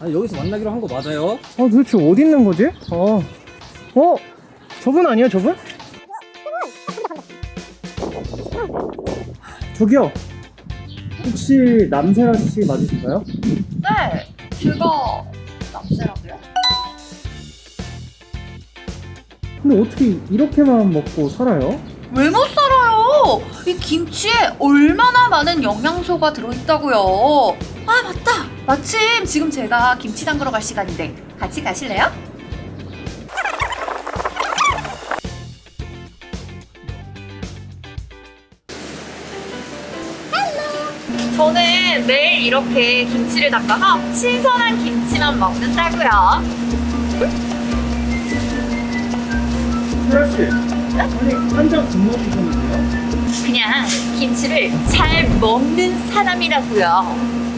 아, 여기서 만나기로 한 거 맞아요? 아 도대체 어디 있는 거지? 어, 어, 저분 아니야 저분? 저기요. 혹시 남세라 씨 맞으신가요? 네, 제가 남세라고요? 근데 어떻게 이렇게만 먹고 살아요? 왜 못 살아요? 이 김치에 얼마나 많은 영양소가 들어있다고요. 아 맞다. 마침 지금 제가 김치 담그러 갈 시간인데 같이 가실래요? 저는 매일 이렇게 김치를 담가서 신선한 김치만 먹는다고요. 세라 씨, 아니 한장 건너주셨는데요? 그냥 김치를 잘 먹는 사람이라고요.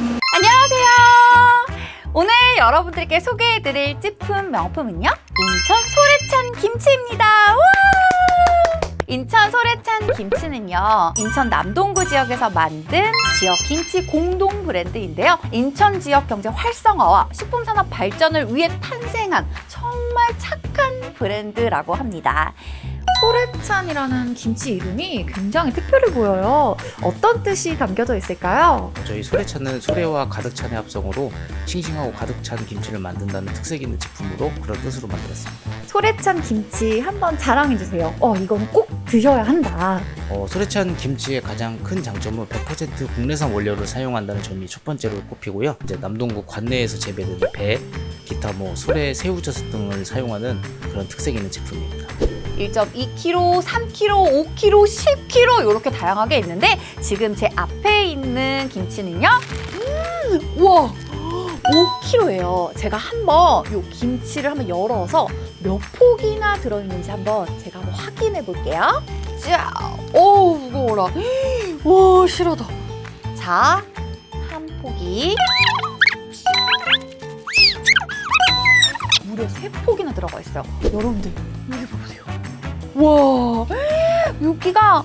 오늘 여러분들께 소개해드릴 찌품 명품은요. 인천 소래찬 김치입니다. 와! 인천 소래찬 김치는요. 인천 남동구 지역에서 만든 지역 김치 공동 브랜드인데요. 인천 지역 경제 활성화와 식품 산업 발전을 위해 탄생한 정말 착한 브랜드라고 합니다. 소래찬이라는 김치 이름이 굉장히 특별해 보여요. 어떤 뜻이 담겨져 있을까요? 저희 소래찬은 소래와 가득 찬의 합성으로 싱싱하고 가득 찬 김치를 만든다는 특색 있는 제품으로 그런 뜻으로 만들었습니다. 소래찬 김치 한번 자랑해 주세요. 어, 이건 꼭 드셔야 한다. 어, 소래찬 김치의 가장 큰 장점은 100% 국내산 원료를 사용한다는 점이 첫 번째로 꼽히고요. 이제 남동구 관내에서 재배되는 배, 기타 뭐 소래 새우젓 등을 사용하는 그런 특색 있는 제품입니다. 1.2kg, 3kg, 5kg, 10kg 이렇게 다양하게 있는데 지금 제 앞에 있는 김치는요. 음, 우와. 5kg예요. 제가 한번 이 김치를 한번 열어서 몇 폭이나 들어있는지 한번 제가 한번 확인해 볼게요. 자, 오 무거워라. 와 실하다. 자, 한 포기. 무려 세 폭이나 들어가 있어요. 여러분들 여기 보세요. 와, 윤기가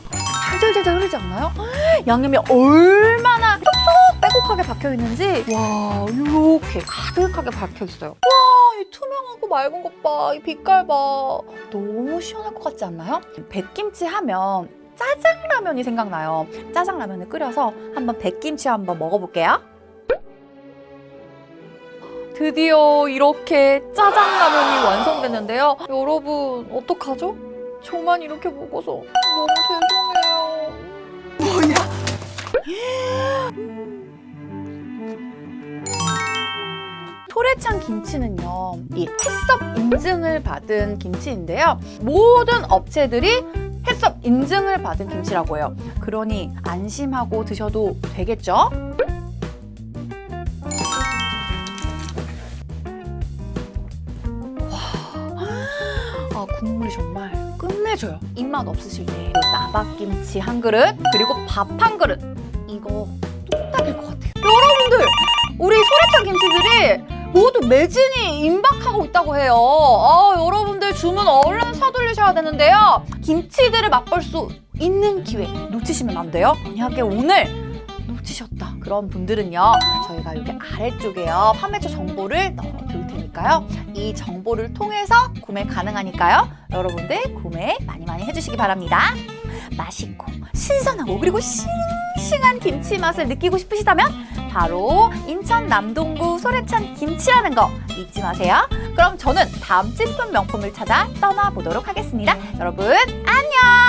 잘잘잘잘 흐르지 않나요? 양념이 얼마나 쏙쏙 빼곡하게 박혀 있는지 와 이렇게 가득하게 박혀 있어요. 와, 이 투명하고 맑은 것 봐, 이 빛깔 봐, 너무 시원할 것 같지 않나요? 백김치 하면 짜장라면이 생각나요. 짜장라면을 끓여서 한번 백김치 한번 먹어볼게요. 드디어 이렇게 짜장라면이 완성됐는데요. 여러분, 어떡하죠? 저만 이렇게 먹어서 너무 죄송해요. 토래찬 김치는요, 이 햇섭 인증을 받은 김치인데요. 모든 업체들이 햇섭 인증을 받은 김치라고 해요. 그러니 안심하고 드셔도 되겠죠? 국물이 정말 끝내줘요. 입맛 없으실 때 나박김치 한 그릇 그리고 밥 한 그릇 이거 뚝딱일 것 같아요. 여러분들 우리 소래찬 김치들이 모두 매진이 임박하고 있다고 해요. 아, 여러분들 주문 얼른 서둘리셔야 되는데요. 김치들을 맛볼 수 있는 기회 놓치시면 안 돼요. 만약에 오늘 놓치셨다 그런 분들은요 저희가 여기 아래쪽에요 판매처 정보를 넣어둘 테니까요? 이 정보를 통해서 구매 가능하니까요. 여러분들 구매 많이 많이 해주시기 바랍니다. 맛있고 신선하고 그리고 싱싱한 김치 맛을 느끼고 싶으시다면 바로 인천 남동구 소래찬 김치라는 거 잊지 마세요. 그럼 저는 다음 찐품 명품을 찾아 떠나보도록 하겠습니다. 여러분 안녕